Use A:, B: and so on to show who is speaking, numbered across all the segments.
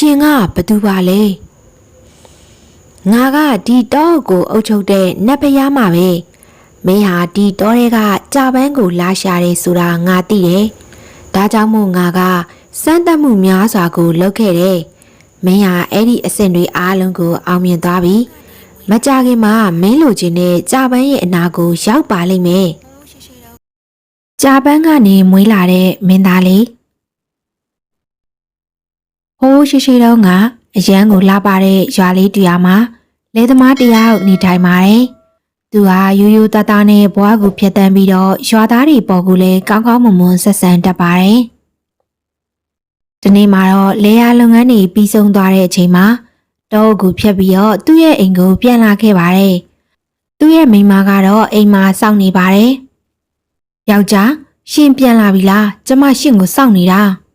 A: ရှင်ကဘသူပါလဲငါကဒီတောကိုအုပ်ချုပ်တဲ့နတ်ဖျားမှာပဲမင်းဟာဒီတောတွေကကြာပန်းကိုလာရှာတယ်ဆိုတာငါသိတယ်ဒါကြောင့်မို့ငါကစမ်းသပ်မှုများစွာကိုလုပ်ခဲ့တယ်မင်းဟာအဲ့ဒီအဆင့်တွေအားလုံးကိုအောင်မြင်သွားပြီမကြခင်မှာမင်းလိုချင်တဲ့ကြာပန်းရဲ့အနာကိုရောက်ပါလိမ့်မယ်ကြာပန်းကနေမွေးလာတဲ့မင်းသားလေး ဟိုးရှိရှိတော့ကအရန်ကိုလာပါတဲ့ရွာလေးတရားမှာလဲသမားတယောက်နေထိုင်ပါတယ်။သူဟာရိုးရိုးသားသားနဲ့ဘွားကိုဖျက်တမ်းပြီးတော့ရွာသားတွေပေါ်ကိုလည်းကောင်းကောင်းမွန်မွန်ဆက်ဆံတတ်ပါတယ်။ဒီနေ့မှာတော့လေယာလုပ်ငန်းတွေပြီးဆုံးသွားတဲ့အချိန်မှာတောအုပ်ကိုဖျက်ပြီးတော့သူ့ရဲ့အိမ်ကိုပြန်လာခဲ့ပါတယ်။သူ့ရဲ့မိန်းမကတော့အိမ်မှာစောင့်နေပါတယ်။ယောက်ျားရှင်ပြန်လာပြီလားကျမရှင်ကိုစောင့်နေတာ။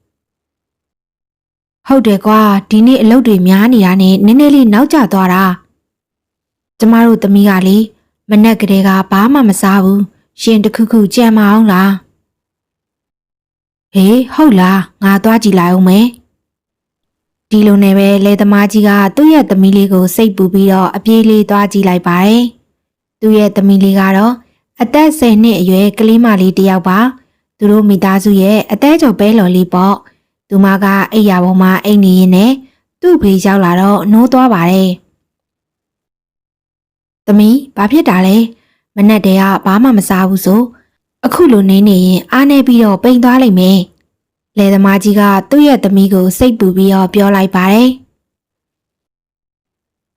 A: ဟုတ်တယ်ကွာဒီနေ့အလုပ်တွေများနေတာနဲ့နည်းနည်းလေးနောက်ကျသွားတာကျမတို့သမီးကလေမနက်ကလေးကဘာမှမစားဘူးရှင်တစ်ခုခုကြံမအောင်လားဟေးဟုတ်လားငါသွားကြည့်လိုက်အောင်မယ်ဒီလိုနဲ့ပဲလေသမားကြီးကသူ့ရဲ့သမီးလေးကိုစိတ်ပူပြီးတော့အပြေးလေးသွားကြည့်လိုက်ပါတယ်သူ့ရဲ့သမီးလေးကတော့အသက်10နှစ်အရွယ်ကလေးမလေးတစ်ယောက်ပါသူတို့မိသားစုရဲ့အသက်ကျော်ပဲလော်လေးပေါ့ သူမကအိပ်ယာပေါ်မှာအိပ်နေရင်နဲ့သူ့ဖေးရောက်လာတော့နိုးသွားပါတယ်။သမီးဘာဖြစ်တာလဲမနဲ့တည်းကဘာမှမစားဘူးဆိုအခုလိုနေနေရင်အားနေပြီးတော့ပိန်သွားလိမ့်မယ်။လေသမားကြီးကသူ့ရဲ့သမီးကိုစိတ်ပူပြီးတော့ပြောလိုက်ပါတယ်။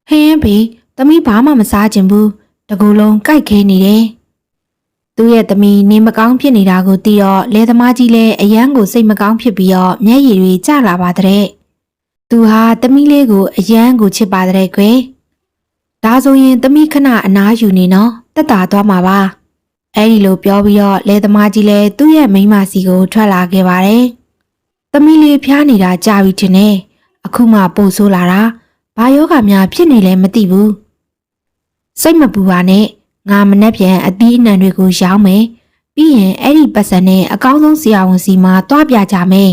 A: ဟင်းဖေးသမီးဘာမှမစားချင်ဘူးတကူလုံးကြိုက်ခဲနေတယ်။ သူ့ရဲ့သမီးနေမကောင်းဖြစ်နေတာကိုသိတော့လေသမားကြီးလည်းအယမ်းကိုစိတ်မကောင်းဖြစ်ပြီးတော့မျက်ရည်တွေကျလာပါတဲ့။သူဟာသမီးလေးကိုအယမ်းကိုချစ်ပါတဲ့ကွယ်။ဒါဆိုရင်သမီးခဏအနားယူနေနော်တက်တာသွားမှာပါ။အဲဒီလိုပြောပြီးတော့လေသမားကြီးလည်းသူ့ရဲ့မိန်းမစီကိုထွက်လာခဲ့ပါတယ်။သမီးလေးဖျားနေတာကြာပြီထင်တယ်။အခုမှပို့ဆိုးလာတာ။ဘာယောဂများဖြစ်နေလဲမသိဘူး။စိတ်မပူပါနဲ့ ငါမနှက်ပြန်အသီးအနှံတွေကိုရောင်းမယ်ပြီးရင်အဲ့ဒီပတ်စံနဲ့အကောင်းဆုံးဆရာဝန်စီမှာတွားပြကြမယ်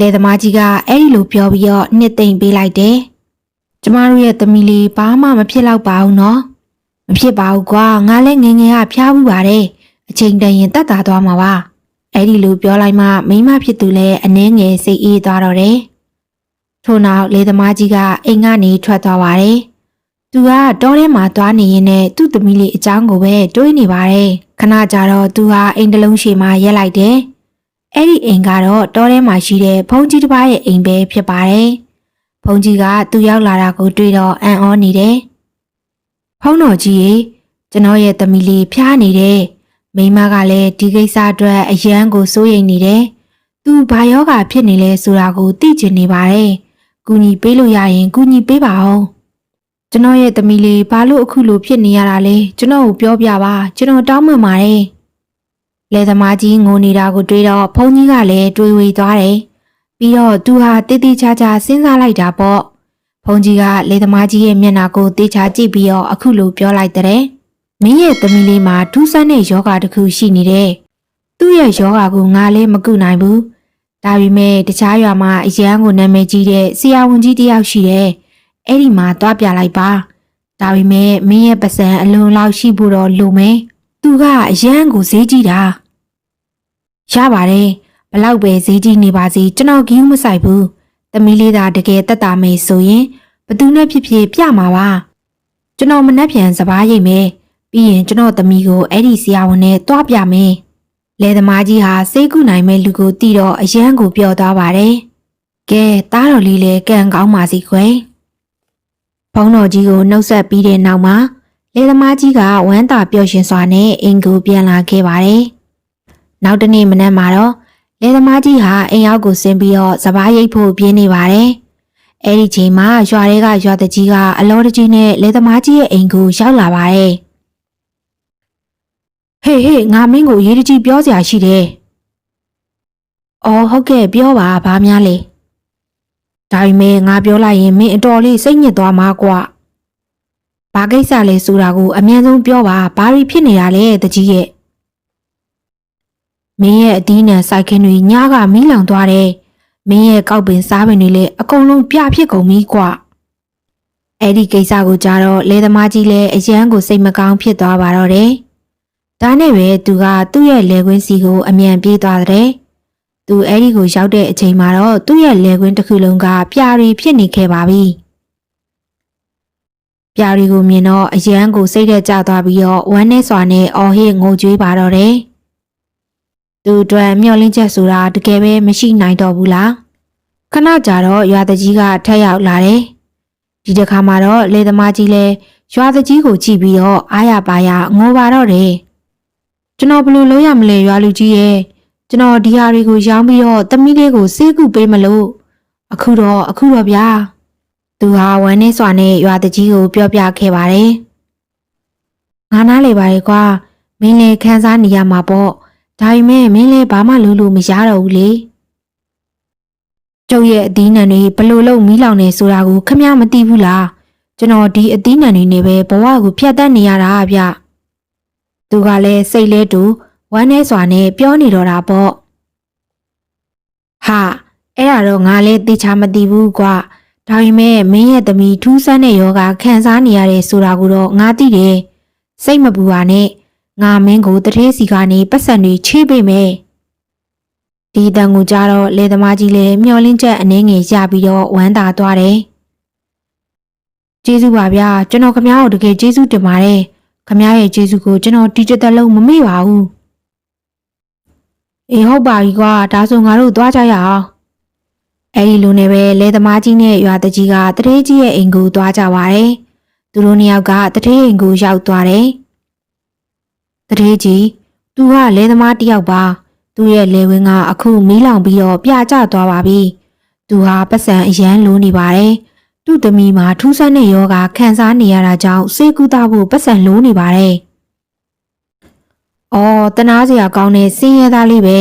A: လေသမားကြီးကအဲ့ဒီလိုပြောပြီးတော့နှစ်သိမ့်ပေးလိုက်တယ်ကျမတို့ရဲ့သမီးလေးဘာမှမဖြစ်တော့ပါဘူးနော်မဖြစ်ပါဘူးကွာငါလည်းငယ်ငယ်ကဖျားဘူးပါတယ်အချိန်တန်ရင်တက်တာသွားမှာပါအဲ့ဒီလိုပြောလိုက်မှမိမဖြစ်သူလည်းအနှဲငယ်စိတ်အေးသွားတော့တယ်ထို့နောက်လေသမားကြီးကအိမ်ကနေထွက်သွားပါတယ် သူကတောထဲမှာသွားနေရင်နဲ့သူ့သမီးလေးအကြောင်းကိုပဲတွေးနေပါတယ်ခဏကြာတော့သူဟာအိမ်တစ်လုံးရှိမှရက်လိုက်တယ်အဲ့ဒီအိမ်ကတော့တောထဲမှာရှိတဲ့ဘုံကြီးတစ်ပါးရဲ့အိမ်ပဲဖြစ်ပါတယ်ဘုံကြီးကသူရောက်လာတာကိုတွေ့တော့အံ့ဩနေတယ်ဖုံးတော်ကြီးရေကျွန်တော်ရဲ့သမီးလေးဖျားနေတယ်မိန်းမကလည်းဒီကိစ္စအတွက်အယမ်းကိုစိုးရိမ်နေတယ်သူဘာယောဂဖြစ်နေလဲဆိုတာကိုသိချင်နေပါတယ်ကူညီပေးလို့ရရင်ကူညီပေးပါဦး ကျွန်တော်ရဲ့သမီးလေးဘာလို့အခုလိုဖြစ်နေရတာလဲကျွန်တော်ကိုပြောပြပါကျွန်တော်တောင်းပန်ပါတယ်လေသမားကြီးငိုနေတာကိုတွေးတော့ဘုန်းကြီးကလည်းတွေးဝေသွားတယ်ပြီးတော့သူဟာတေးသေးချာချာစဉ်းစားလိုက်တာပေါ့ဘုန်းကြီးကလေသမားကြီးရဲ့မျက်နှာကိုတေးချာကြည့်ပြီးတော့အခုလိုပြောလိုက်တဲ့မင်းရဲ့သမီးလေးမှာထူးဆန်းတဲ့ယောဂတစ်ခုရှိနေတယ်သူ့ရဲ့ယောဂကိုငါလည်းမကုနိုင်ဘူးဒါပေမဲ့တခြားရွာမှာအရန်ကိုနာမည်ကြီးတဲ့ဆရာဝန်ကြီးတစ်ယောက်ရှိတယ် အဲ့ဒီမှာသွားပြလိုက်ပါဒါပေမဲ့မင်းရဲ့ပစံအလွန်လောက်ရှိဖို့တော့လိုမယ်သူကအရန်ကိုဈေးကြီးတာရပါတယ်ဘလောက်ပဲဈေးကြီးနေပါစေကျွန်တော်ဂီးမဆိုင်ဘူးသမီးလေးသာတကယ်တက်တာမေးဆိုရင်ဘသူနဲ့ဖြစ်ဖြစ်ပြမှာပါကျွန်တော်မနှက်ပြန်စပားရိတ်မယ်ပြီးရင်ကျွန်တော်သမီးကိုအဲ့ဒီဆရာဝန်နဲ့တွားပြမယ်လေသမားကြီးဟာစိတ်ကူနိုင်မဲ့လူကိုတီးတော့အရန်ကိုပြောသွားပါတယ်ကဲတားတော်လေးလည်းကံကောင်းပါစီခွယ် ဘုံတော်ကြီးကိုနှုတ်ဆက်ပြီးတဲ့နောက်မှာလေသမားကြီးကဝမ်းသာပျော်ရွှင်စွာနဲ့အင်ကိုပြန်လာခဲ့ပါတယ်။နောက်တနေ့မနက်မှာတော့လေသမားကြီးဟာအိမ်ရောက်ကိုဆင်းပြီးတော့စပားရိတ်ဖို့ပြင်းနေပါတယ်။အဲ့ဒီချိန်မှာရွာတွေကရွာတကြီးကအလောတကြီးနဲ့လေသမားကြီးရဲ့အိမ်ကိုရောက်လာပါတယ်။ဟေးဟေးငါမင်းကိုရေးတကြီးပြောစရာရှိတယ်။အော်ဟုတ်ကဲ့ပြောပါဘာများလဲ။ ဒါပေမဲ့ငါပြောလိုက်ရင်မင်းအတော်လေးစိတ်ညစ်သွားမှာကွာ။ဘာကိစ္စလဲဆိုတာကိုအမြန်ဆုံးပြောပါဘာတွေဖြစ်နေတာလဲတကြီးရဲ့။မင်းရဲ့အသီးနှံစိုက်ခင်းတွေညကမီးလောင်သွားတယ်မင်းရဲ့ကောက်ပင်စားပင်တွေလည်းအကုန်လုံးပြဖြစ်ကုန်ပြီကွအဲ့ဒီကိစ္စကိုကြားတော့လေသမားကြီးလည်းအရန်ကိုစိတ်မကောင်းဖြစ်သွားပါတော့တယ်ဒါနဲ့ပဲသူကသူ့ရဲ့လေကွင်းစီကိုအမြန်ပြေးသွားတဲ့ သူအဲ့ဒီကိုရောက်တဲ့အချိန်မှာတော့သူ့ရဲ့လေကွင်းတစ်ခုလုံးကပြာရီဖြစ်နေခဲ့ပါပြီပြာရီကိုမြင်တော့အရန်ကိုစိတ်သက်ကြသွားပြီးတော့ဝမ်းနဲ့စွာနဲ့အော်ဟစ်ငိုကြွေးပါတော့တယ်သူအတွက်မျောလင်းချက်ဆိုတာတကယ်ပဲမရှိနိုင်တော့ဘူးလားခဏကြာတော့ရွာတကြီးကထက်ရောက်လာတယ်ဒီတစ်ခါမှာတော့လေသမားကြီးလည်းရွာတကြီးကိုကြည့်ပြီးတော့အားရပါရငိုပါတော့တယ်ကျွန်တော်ဘယ်လိုလုပ်ရမလဲရွာလူကြီးရဲ့ ကျွန်တော်ဒီဟာတွေကိုရောင်းပြီးတော့သမီးလေးကိုစေးကူပေးမလို့အခုတော့အခုတော့ဗျာသူဟာဝမ်းနဲ့စွာနဲ့ရွာတကြီးကိုပြောပြခဲ့ပါတယ်ငါနားလေပါရဲ့ကွာမင်းလည်းခန်းစားနေရမှာပေါ့ဒါပေမဲ့မင်းလည်းဘာမှလုပ်လို့မရတော့ဘူးလေကျုပ်ရဲ့အသီးနှံတွေဘယ်လို့လို့မီးလောင်နေဆိုတာကိုခမမသိဘူးလားကျွန်တော်ဒီအသီးနှံတွေနဲ့ပဲဘဝကိုဖျက်တတ်နေရတာဗျသူကလည်းစိတ်လဲတူ ဝမ်းနဲ့စွာနဲ့ပြောနေတော့တာပေါ့ဟာအဲ့ဒါတော့ငါလည်းသိချာမသိဘူးကွာဒါပေမဲ့မင်းရဲ့သမီးထူးဆန်းတဲ့ယောဂခံစားနေရတယ်ဆိုတာကိုတော့ငါသိတယ်စိတ်မပူပါနဲ့ငါမင်းကိုတထဲစီကနေပတ်စံတွေချိပေးမယ်ဒီတန်ကိုကြတော့လေသမားကြီးလည်းမျောလင်းချက်အနှင်းငယ်ရပြီးတော့ဝမ်းသာသွားတယ်ကျေးဇူးပါဗျာကျွန်တော်ခမ ्या ကိုတကယ်ကျေးဇူးတင်ပါတယ်ခမ ्या ရဲ့ကျေးဇူးကိုကျွန်တော်ဒီချက်တလုံးမမေ့ပါဘူး အေးဟုတ်ပါပြီကွာဒါဆိုငါတို့သွားကြရအောင်အဲ့ဒီလိုနဲ့ပဲလေသမားကြီးနဲ့ရွာတကြီးကတထေးကြီးရဲ့အိမ်ကိုသွားကြပါတယ်သူတို့နှစ်ယောက်ကတထေးအိမ်ကိုရောက်သွားတယ်တထေးကြီးသူကလေသမားတစ်ယောက်ပါသူ့ရဲ့လေဝင်းကအခုမီးလောင်ပြီးတော့ပြကျသွားပါပြီသူဟာပတ်စံအရန်လိုးနေပါတယ်သူ့သမီးမှာထူးဆန်းတဲ့ယောဂခံစားနေရတာကြောင့်စေကူတာဖို့ပတ်စံလိုးနေပါတယ် အော်တနာစရာကောင်းတဲ့စင်းရဲသားလေးပဲ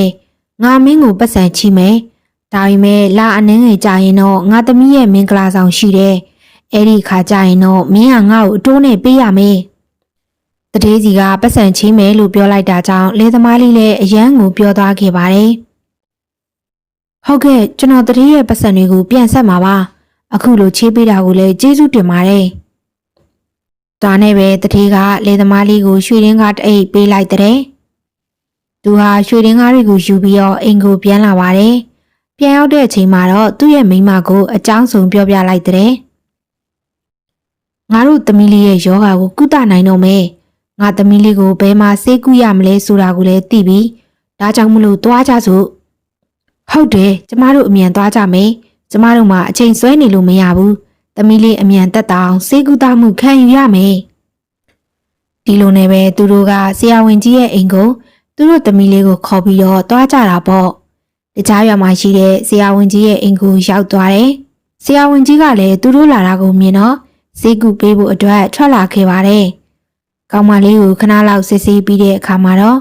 A: ငါမင်းကိုပတ်စံချီမယ်ဒါပေမဲ့လာအနှင်းငယ်ကြရင်တော့ငါသမီးရဲ့မင်္ဂလာဆောင်ရှိတယ်အဲ့ဒီခါကြရင်တော့မင်းကငါ့ကိုအတိုးနဲ့ပေးရမယ်တထေးစီကပတ်စံချင်းမယ်လို့ပြောလိုက်တာကြောင့်လေသမားလေးလည်းအယမ်းကိုပြောသွားခဲ့ပါတယ်ဟုတ်ကဲ့ကျွန်တော်တထေးရဲ့ပတ်စံတွေကိုပြန်ဆက်မှာပါအခုလိုချေးပေးတာကိုလည်းကျေးဇူးတင်ပါတယ် ဒါနဲ့ပဲတထေးကလေသမားလေးကိုရွှေရင်းကားတအိတ်ပေးလိုက်တဲ့သူဟာရွှေရင်းကားတွေကိုယူပြီးတော့အိမ်ကိုပြန်လာပါတယ်ပြန်ရောက်တဲ့အချိန်မှာတော့သူ့ရဲ့မိန်းမကိုအကြောင်းစုံပြောပြလိုက်တဲ့ငါတို့သမီးလေးရဲ့ယောဂါကိုကုသနိုင်တော့မယ်ငါသမီးလေးကိုဘယ်မှာဆေးကုရမလဲဆိုတာကိုလည်းသိပြီဒါကြောင့်မလို့သွားကြစို့ဟုတ်တယ်ကျမတို့အမြန်သွားကြမယ်ကျမတို့မှာအချိန်ဆွဲနေလို့မရဘူး သမီးလေးအမြန်တက်တောင်ဆေးကုသမှုခံယူရမယ်ဒီလိုနဲ့ပဲသူတို့ကဆရာဝန်ကြီးရဲ့အိမ်ကိုသူတို့သမီးလေးကိုခေါ်ပြီးတော့သွားကြတာပေါ့တခြားရွာမှာရှိတဲ့ဆရာဝန်ကြီးရဲ့အိမ်ကိုရောက်သွားတယ်ဆရာဝန်ကြီးကလည်းသူတို့လာတာကိုမြင်တော့ဈေးကူပေးဖို့အတွက်ထွက်လာခဲ့ပါတယ်ကောင်မလေးကိုခဏလောက်စစ်ဆေးပြီးတဲ့အခါမှာတော့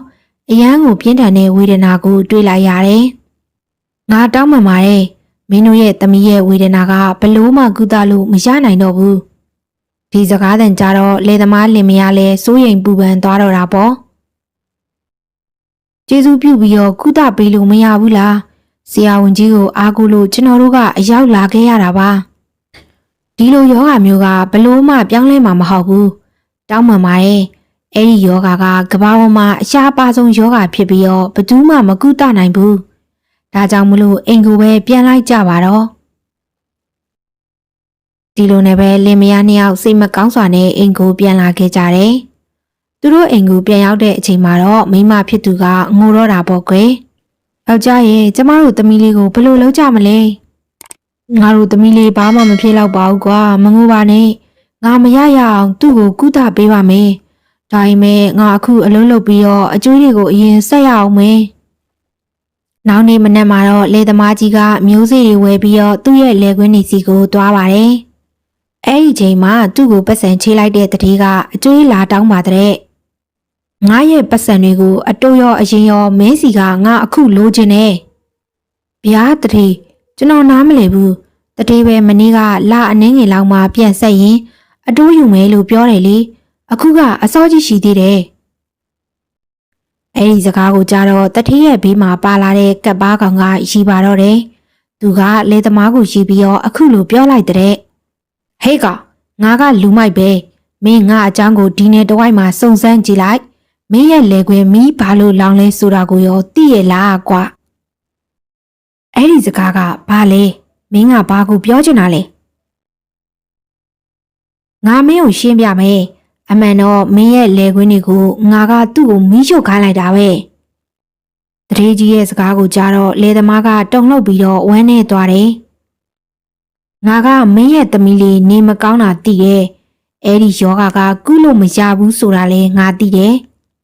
A: အရန်ကိုပြင်းထန်တဲ့ဝေဒနာကိုတွေ့လိုက်ရတယ်ငါတောင်းပန်ပါတယ် မင်းတို့ရဲ့သမီးရဲ့ဝေဒနာကဘလို့မှကုသလို့မရနိုင်တော့ဘူးဒီစကားသံကြတော့လေသမားလင်မယားလဲစိုးရိမ်ပူပန်သွားတော့တာပေါ့ကျေးဇူးပြုပြီးတော့ကုသပေးလို့မရဘူးလားဆရာဝန်ကြီးကိုအားကိုးလို့ကျွန်တော်တို့ကအရောက်လာခဲ့ရတာပါဒီလိုယောဂမျိုးကဘလို့မှပြောင်းလဲမှာမဟုတ်ဘူးတောင်းပန်ပါတယ်အဲ့ဒီယောဂကကဘာပေါ်မှာအရှားပါဆုံးယောဂဖြစ်ပြီးတော့ဘယ်သူမှမကုသနိုင်ဘူး ဒါကြောင့်မလို့အိမ်ကိုပဲပြန်လိုက်ကြပါတော့ဒီလိုနဲ့ပဲလင်မယားနှစ်ယောက်စိတ်မကောင်းစွာနဲ့အိမ်ကိုပြန်လာခဲ့ကြတယ်သူတို့အိမ်ကိုပြန်ရောက်တဲ့အချိန်မှာတော့မိမဖြစ်သူကငိုတော့တာပေါ့ကွယ်ယောက်ျားရဲ့ကျမတို့သမီးလေးကိုဘယ်လိုလုပ်ကြမလဲငါတို့သမီးလေးဘာမှမဖြစ်တော့ပါဘူးကွာမငိုပါနဲ့ငါမရရအောင်သူ့ကိုကုသပေးပါမယ်ဒါပေမဲ့ငါအခုအလုံးလုပ်ပြီးတော့အကျွေးတွေကိုအရင်ဆက်ရအောင်မယ် နောက်နေ့မနက်မှာတော့လေသမားကြီးကမျိုးစေ့တွေဝယ်ပြီးတော့သူ့ရဲ့လေကွင်းနေစီကိုသွားပါတယ်အဲ့ဒီချိန်မှာသူ့ကိုပတ်စံချေးလိုက်တဲ့တတိကအကျွေးလာတောင်းပါတဲ့ငါရဲ့ပတ်စံတွေကိုအတူရောအရင်ရောမင်းစီကငါအခုလိုချင်တယ်ဗျာတတိကျွန်တော်နားမလည်ဘူးတတိပဲမနေ့ကလာအနှင်းငယ်လောက်မှပြန်ဆက်ရင်အတိုးယူမယ်လို့ပြောတယ်လေအခုကအစောကြီးရှိသေးတယ် အဲ့ဒီစကားကိုကြားတော့တတိရဲ့ဘေးမှာပါလာတဲ့ကပ်ပါကောင်ကရီပါတော့တယ်သူသူကလေသမားကိုရှိပြီးတော့အခုလိုပြောလိုက်တဲ့ဟေးကငါကလူမိုက်ပဲမင်းငါအကြောင်းကိုဒီနေ့တစ်ဝိုက်မှာစုံစမ်းကြည့်လိုက်မင်းရဲ့လေခွေမီးဘာလို့လောင်လဲဆိုတာကိုရောသိရလားကွာအဲ့ဒီစကားကဘာလဲမင်းကဘာကိုပြောချင်တာလဲငါမင်းကိုရှင်းပြမယ် အမှန်တော့မင်းရဲ့လေခွင်းတွေကိုငါကသူ့ကိုမီးရှို့ခိုင်းလိုက်တာပဲတရေကြီးရဲ့စကားကိုကြားတော့လေသမားကတုန်လှုပ်ပြီးတော့ဝမ်းနေသွားတယ်ငါကမင်းရဲ့သမီးလေးနေမကောင်းတာသိရဲ့အဲ့ဒီယောဂါကကုလို့မရဘူးဆိုတာလဲငါသိတယ်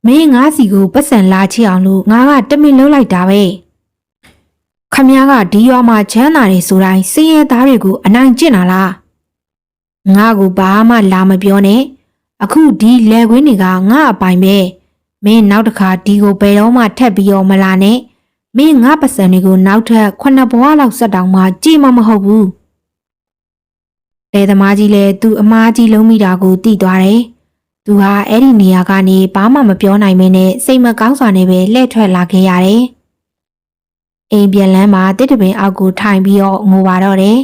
A: မင်းငါစီကိုပတ်စံလာချအောင်လို့ငါကတမင်လုံးလိုက်တာပဲခမည်းကဒီရွာမှာချမ်းသာနေဆိုတိုင်းစင်းရဲသားတွေကိုအနိုင်ကျင့်တာလားငါကိုဘာမှလာမပြောနဲ့ အခုဒီလေခွင်းတွေကငါအပိုင်ပဲမင်းနောက်တစ်ခါဒီကိုဘယ်တော့မှထက်ပြီးတော့မလာနဲ့မင်းငါပတ်စံတွေကိုနောက်ထပ်ခုနှစ်ဘဝလောက်ဆက်တောင်မှကြည့်မမဟုတ်ဘူးလေသမားကြီးလည်းသူ့အမားကြီးလုံးမိတာကိုသိသွားတယ်သူဟာအဲ့ဒီနေရာကနေဘာမှမပြောနိုင်မင်းနဲ့စိတ်မကောင်းစွာနဲ့ပဲလှည့်ထွက်လာခဲ့ရတယ်အိမ်ပြန်လန်းမှာတစ်တပင်အောက်ကိုထိုင်ပြီးတော့ငိုပါတော့တယ်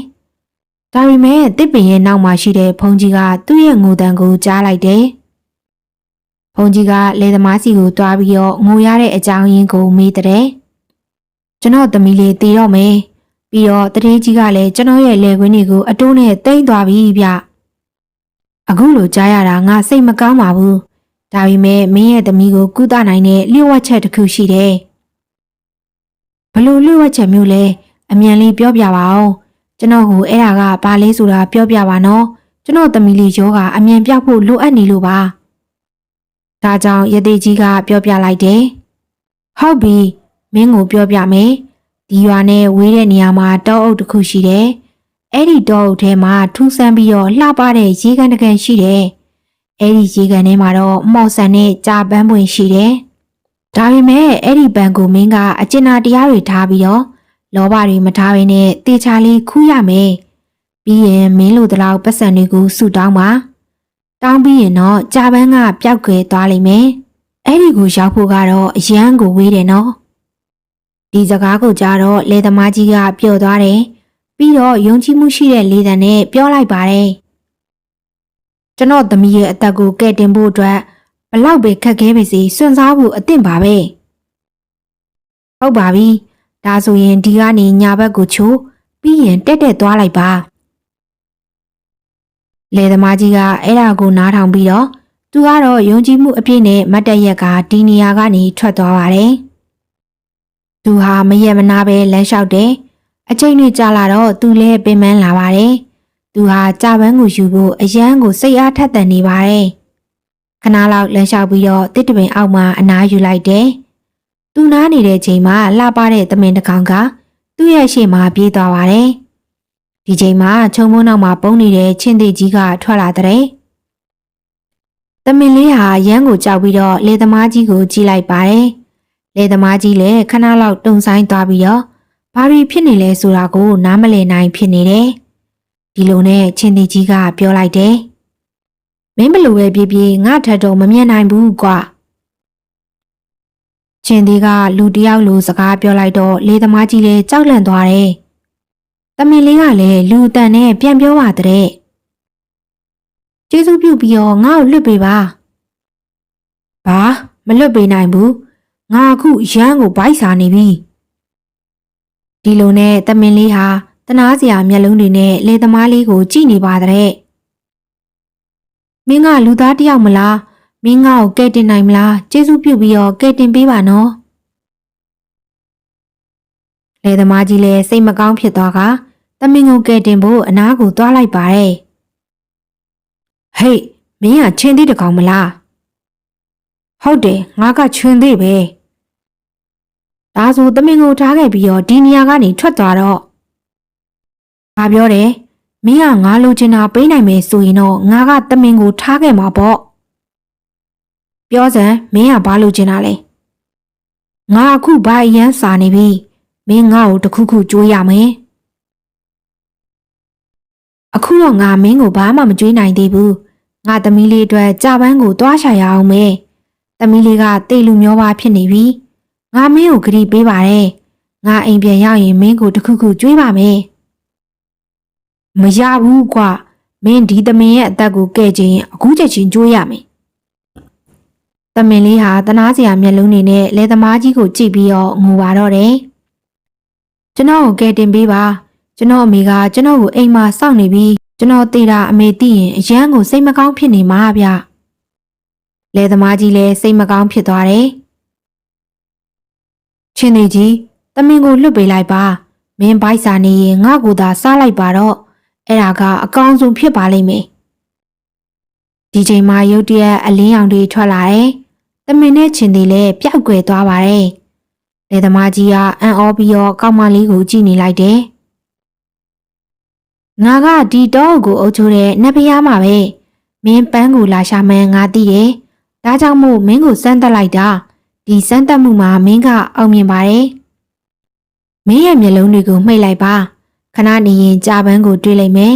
A: ဒါပေမဲ့တစ်ပင်ရဲ့နောက်မှာရှိတဲ့ဘုံကြီးကသူ့ရဲ့ငိုတန်ကိုကြားလိုက်တယ်ဘုံကြီးကလေသမားစီကိုတွားပြီးတော့ငိုရတဲ့အကြောင်းရင်းကိုမေးတဲ့ကျွန်တော်သမီးလေးတည်တော့မယ်ပြီးတော့တရေကြီးကလည်းကျွန်တော်ရဲ့လေခွင်းတွေကိုအတိုးနဲ့တိမ့်သွားပြီဗျအခုလိုကြားရတာငါစိတ်မကောင်းပါဘူးဒါပေမဲ့မင်းရဲ့သမီးကိုကုသနိုင်တဲ့လျှို့ဝှက်ချက်တစ်ခုရှိတယ်ဘလို့လျှို့ဝှက်ချက်မျိုးလဲအမြန်လေးပြောပြပါအောင် ကျွန်တော်ဟိုအဲ့ဒါကဘာလဲဆိုတာပြောပြပါနော်ကျွန်တော်သမီးလေးယောဂအမြန်ပြောက်ဖို့လိုအပ်နေလို့ပါဒါကြောင့်ယတိကြီးကပြောပြလိုက်တယ်ဟုတ်ပြီမင်းကိုပြောပြမယ်ဒီရွာနဲ့ဝေးတဲ့နေရာမှာတောအုပ်တစ်ခုရှိတယ်အဲ့ဒီတောအုပ်ထဲမှာထူးဆန်းပြီးတော့လှပတဲ့ရေကန်တစ်ကန်ရှိတယ်အဲ့ဒီရေကန်ထဲမှာတော့မော်ဆန်နဲ့ကြာပန်းပွင့်ရှိတယ်ဒါပေမဲ့အဲ့ဒီဘန်ကိုမင်းကအကျဉ်းတရားတွေထားပြီးတော့ လောဘတွေမထားဘဲနဲ့တေချာလေးခူးရမယ်။ပြီးရင်မင်းလိုတလောက်ပတ်စံတွေကိုစုတောင်းပါ။တောင်းပြီးရင်တော့ကြာပန်းကပျောက်ကွယ်သွားလိမ့်မယ်။အဲ့ဒီကိုရောက်ဖို့ကတော့အရန်ကိုဝေးတယ်နော်။ဒီစကားကိုကြားတော့လေသမားကြီးကပျော်သွားတယ်။ပြီးတော့ယုံကြည်မှုရှိတဲ့လေသံနဲ့ပြောလိုက်ပါတယ်။ကျွန်တော်သမီးရဲ့အသက်ကိုကဲတင်ဖို့အတွက်ဘလောက်ပဲခက်ခဲပါစေစွန့်စားဖို့အသင့်ပါပဲ။ဟုတ်ပါပြီ။ ဒါဆိုရင်ဒီကနေညာဘက်ကိုချိုးပြီးရင်တက်တက်သွားလိုက်ပါလေသမားကြီးကအဲ့ဒါကိုနားထောင်ပြီးတော့သူကတော့ယုံကြည်မှုအပြည့်နဲ့မတ်တက်ရက်ကဒီနေရာကနေထွက်သွားပါတယ်သူဟာမရက်မနာပဲလမ်းလျှောက်တယ်အချိန်တွေကြာလာတော့သူလည်းပင်ပန်းလာပါတယ်သူဟာကြာပန်းကိုယူဖို့အရန်ကိုစိတ်အားထက်သန်နေပါတယ်ခဏလောက်လမ်းလျှောက်ပြီးတော့တစ်တပင်အောက်မှာအနားယူလိုက်တယ် သူနားနေတဲ့ချိန်မှာလှပတဲ့သမင်တစ်ကောင်ကသူ့ရဲ့ရှေ့မှာပြေးသွားပါတယ်။ဒီချိန်မှာခြုံမုံနောက်မှာပုံနေတဲ့ချင်းသေးကြီးကထွက်လာတဲ့။သမင်လေးဟာရမ်းကိုကြောက်ပြီးတော့လေသမားကြီးကိုကြည့်လိုက်ပါတယ်။လေသမားကြီးလည်းခဏလောက်တုံဆိုင်သွားပြီးတော့ဘာတွေဖြစ်နေလဲဆိုတာကိုနားမလည်နိုင်ဖြစ်နေတယ်။ဒီလိုနဲ့ချင်းသေးကြီးကပြောလိုက်တယ်။မင်းဘလို့ပဲပြေးပြေးငါထက်တော့မမြင်နိုင်ဘူးကွာ။ ချင်းသေးကလူတယောက်လိုစကားပြောလိုက်တော့လေသမားကြီးလည်းကြောက်လန့်သွားတယ်။တမင်လေးကလည်းလူအတန်နဲ့ပြန်ပြောပါတဲ့။ကျေးဇူးပြုပြီးတော့ငါ့ကိုလွတ်ပေးပါ။ဘာမလွတ်ပေးနိုင်ဘူး။ငါအခုရမ်းကိုဘိုက်စာနေပြီ။ဒီလိုနဲ့တမင်လေးဟာတနာစရာမျက်လုံးတွေနဲ့လေသမားလေးကိုကြည့်နေပါတဲ့။မင်းကလူသားတယောက်မလား။ မင်းငါ့ကိုကဲတင်နိုင်မလားကျေးဇူးပြုပြီးတော့ကဲတင်ပေးပါနော်လေသမားကြီးလည်းစိတ်မကောင်းဖြစ်သွားကသမင်ကိုကဲတင်ဖို့အနားကိုသွားလိုက်ပါတယ်ဟေးမင်းကချင်းသေးတကောင်မလားဟုတ်တယ်ငါကချွင်သေးပဲဒါဆိုသမင်ကိုထားခဲ့ပြီးတော့ဒီနေရာကနေထွက်သွားတော့ဘာပြောတယ်မင်းကငါလိုချင်တာပေးနိုင်မယ်ဆိုရင်တော့ငါကသမင်ကိုထားခဲ့မှာပေါ့ ပြောစမ်းမင်းကဘာလို့ကျင်တာလဲငါအခုဘာအရန်စာနေပြီမင်းငါ့ကိုတခုခုကြွေးရမယ်အခုတော့ငါမင်းကိုဘာမှမကြွေးနိုင်သေးဘူးငါသမီးလေးအတွက်ကြာပန်းကိုတွားရှာရအောင်မယ်သမီးလေးကတိတ်လူမျောပါဖြစ်နေပြီငါမင်းကိုဂရီပေးပါတယ်ငါအိမ်ပြန်ရောက်ရင်မင်းကိုတစ်ခုခုကြွေးပါမယ်မရဘူးကွာမင်းဒီသမင်ရဲ့အသက်ကိုကဲ့ခြင်းအခုချက်ချင်းကြွေးရမယ် သမင်လေးဟာတနာစရာမျက်လုံးတွေနဲ့လဲသမားကြီးကိုကြည့်ပြီးတော့ငိုပါတော့တယ်ကျွန်တော်ကိုကဲတင်ပေးပါကျွန်တော်အမေကကျွန်တော်ကိုအိမ်မှာစောင့်နေပြီးကျွန်တော်တေတာအမေသိရင်အရန်ကိုစိတ်မကောင်းဖြစ်နေမှာဗျလဲသမားကြီးလည်းစိတ်မကောင်းဖြစ်သွားတယ်ချင်းနေကြီးတမင်ကိုလွတ်ပေးလိုက်ပါမင်းဘိုက်စာနေရင်ငါ့ကိုသာစားလိုက်ပါတော့အဲ့ဒါကအကောင်းဆုံးဖြစ်ပါလိမ့်မယ်ဒီချိန်မှာရုတ်တရက်အလင်းရောင်တွေထွက်လာတယ် တမင်နဲ့ချင်းတွေလည်းပျောက်ကွယ်သွားပါတယ်လေသမားကြီးကအံ့ဩပြီးတော့ကောက်မလေးကိုကြည့်နေလိုက်တယ်ငါကဒီတော့ကိုအုပ်ချိုးတဲ့နတ်ဖျားမှာပဲမင်းပန်းကိုလာရှာမှန်းငါသိတယ်ဒါကြောင့်မို့မင်းကိုစမ်းတက်လိုက်တာဒီစမ်းတက်မှုမှာမင်းကအောင်မြင်ပါတယ်မင်းရဲ့မျက်လုံးတွေကိုမှိတ်လိုက်ပါခဏနေရင်ကြာပန်းကိုတွေးလိုက်မယ်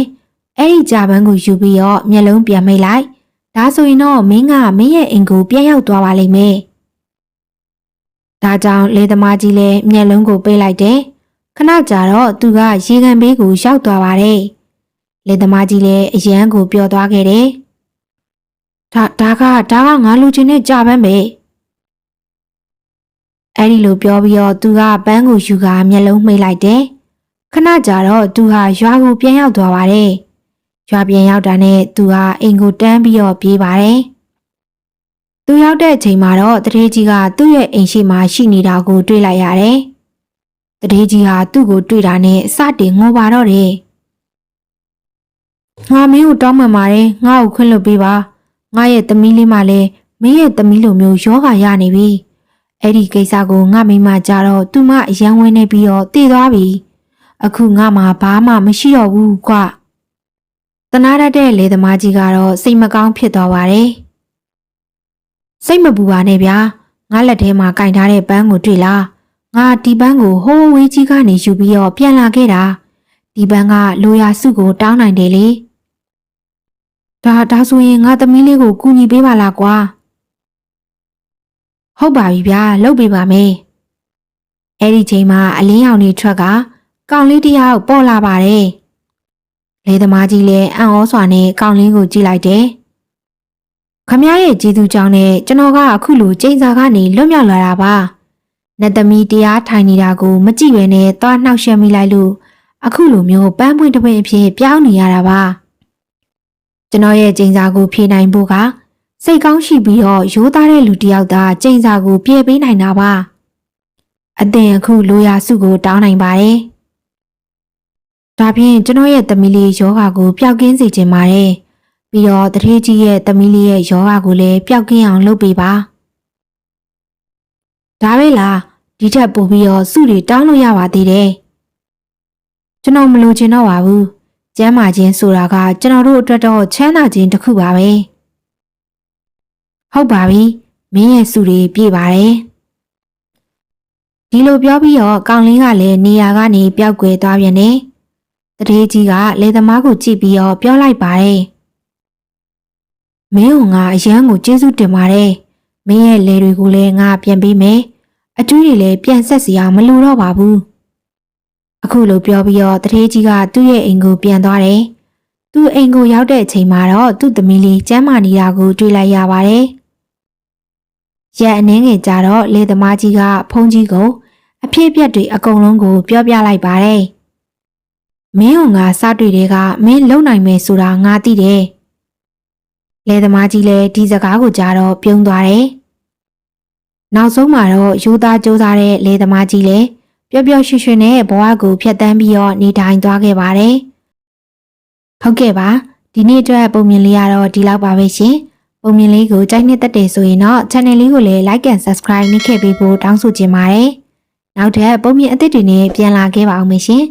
A: အဲ့ဒီကြာပန်းကိုယူပြီးတော့မျက်လုံးပြန်မိတ်လိုက် ဒါဆိုရင်တော့မင်းကမင်းရဲ့အိမ်ကိုပြန်ရောက်သွားပါလိမ့်မယ်ဒါကြောင့်လေသမားကြီးလည်းမျက်လုံးကိုပိတ်လိုက်တယ်ခဏကြာတော့သူကရေကန်ဘေးကိုရောက်သွားပါတယ်လေသမားကြီးလည်းအရန်ကိုပျော်သွားခဲ့တယ်ဒါဒါကဒါကငါလူချင်းနဲ့ကြာပန်းပဲအဲ့ဒီလိုပြောပြီးတော့သူကပန်းကိုယူကာမျက်လုံးမှိတ်လိုက်တယ်ခဏကြာတော့သူဟာရွာကိုပြန်ရောက်သွားပါတယ် ရွာပြန်ရောက်တာနဲ့သူဟာအိမ်ကိုတန်းပြီးတော့ပြေးပါတယ်သူရောက်တဲ့အချိန်မှာတော့တထေးကြီးကသူ့ရဲ့အိမ်ရှိမှရှိနေတာကိုတွေ့လိုက်ရတယ်တထေးကြီးဟာသူ့ကိုတွေ့တာနဲ့စတင်ငိုပါတော့တယ်ငါမင်းကိုတောင်းပန်ပါတယ်ငါ့ကိုခွင့်လွှတ်ပေးပါငါရဲ့သမီးလေးမလည်းမင်းရဲ့သမီးလိုမျိုးယောဂရနေပြီအဲ့ဒီကိစ္စကိုငါမိမကြတော့သူမအယံဝင်နေပြီးတော့တည်သွားပြီအခုငါမှဘာမှမရှိတော့ဘူးကွ တနာရတဲ့လေသမားကြီးကတော့စိတ်မကောင်းဖြစ်သွားပါတယ်စိတ်မပူပါနဲ့ဗျာငါလက်ထဲမှာကင်ထားတဲ့ပန်းကိုတွေ့လားငါဒီပန်းကိုဟိုးဝေးကြီးကနေယူပြီးတော့ပြန်လာခဲ့တာဒီပန်းကလိုရာစုကိုတောင်းနိုင်တယ်လေဒါဒါဆိုရင်ငါသမီးလေးကိုကူညီပေးပါလားကွာဟုတ်ပါပြီဗျာလုပ်ပေးပါမယ်အဲ့ဒီချိန်မှာအလင်းရောင်တွေထွက်ကကောင်လေးတစ်ယောက်ပေါ်လာပါတယ် လေသမားကြီးလည်းအံ့ဩစွာနဲ့ကောင်လေးကိုကြည့်လိုက်တယ်ခမရဲ့ကြည်သူကြောင့်နဲ့ကျွန်တော်ကအခုလိုကျိန်စာကနေလွတ်မြောက်လာတာပါနတ်သမီးတရားထိုင်နေတာကိုမကြည့်ဘဲနဲ့သွားနှောက်ယှက်မိလိုက်လို့အခုလိုမျိုးပန်းပွင့်တပွင့်အဖြစ်ပြောင်းနေရတာပါကျွန်တော်ရဲ့ကျိန်စာကိုဖြေနိုင်ဖို့ကစိတ်ကောင်းရှိပြီးတော့ရိုးသားတဲ့လူတစ်ယောက်သာကျိန်စာကိုပြေပေးနိုင်တာပါအသင်အခုလိုရာစုကိုတောင်းနိုင်ပါတယ် ဒါဖြင့်ကျွန်တော်ရဲ့သမီးလေးယောဂါကိုပျောက်ကင်းစေချင်ပါတယ်ပြီးတော့တထေးကြီးရဲ့သမီးလေးရဲ့ယောဂါကိုလည်းပျောက်ကင်းအောင်လုပ်ပေးပါဒါပဲလားဒီထက်ပိုပြီးတော့စုတွေတောင်းလို့ရပါသေးတယ်ကျွန်တော်မလိုချင်တော့ပါဘူးကျမ်းမာခြင်းဆိုတာကကျွန်တော်တို့အတွက်တော့ချမ်းသာခြင်းတစ်ခုပါပဲဟုတ်ပါပြီမင်းရဲ့စုတွေပြည့်ပါတယ်ဒီလိုပြောပြီးတော့ကောင်လေးကလည်းနေရာကနေပျောက်ကွယ်သွားပြန်တယ် တထေးကြီးကလေသမားကိုကြည့်ပြီးတော့ပြောလိုက်ပါတယ်မင်းကငါအရန်ကိုကျေးဇူးတင်ပါတယ်မင်းရဲ့လေတွေကိုလည်းငါပြန်ပေးမယ်အကျွေးတွေလည်းပြန်ဆက်စီအောင်မလိုတော့ပါဘူးအခုလိုပြောပြီးတော့တထေးကြီးကသူ့ရဲ့အိမ်ကိုပြန်သွားတယ်သူ့အိမ်ကိုရောက်တဲ့အချိန်မှာတော့သူ့သမီးလေးကျမ်းမာနေတာကိုတွေ့လိုက်ရပါတယ်ရက်အနှင်းငယ်ကြတော့လေသမားကြီးကဖုန်းကြီးကိုအဖြစ်အပျက်တွေအကုန်လုံးကိုပြောပြလိုက်ပါတယ် မင်းကငါစတွေ့တဲ့ကမင်းလုံနိုင်မယ်ဆိုတာငါသိတယ်လေသမားကြီးလည်းဒီစကားကိုကြားတော့ပြုံးသွားတယ်နောက်ဆုံးမှာတော့ယူသားကြိုးစားတဲ့လေသမားကြီးလည်းပျော်ပျော်ရွှင်ရွှင်နဲ့ဘဝကိုဖျက်ဆီးပြီးတော့နေထိုင်သွားခဲ့ပါတယ်ဟုတ်ကဲ့ပါဒီနေ့အတွက်ပုံမြင်လေးကတော့ဒီလောက်ပါပဲရှင်ပုံမြင်လေးကိုကြိုက်နှစ်သက်တယ်ဆိုရင်တော့ channel လေးကိုလည်း like and subscribe နှိပ်ခဲ့ပေးဖို့တောင်းဆိုချင်ပါတယ်နောက်ထပ်ပုံမြင်အသစ်တွေနဲ့ပြန်လာခဲ့ပါအောင်မရှင်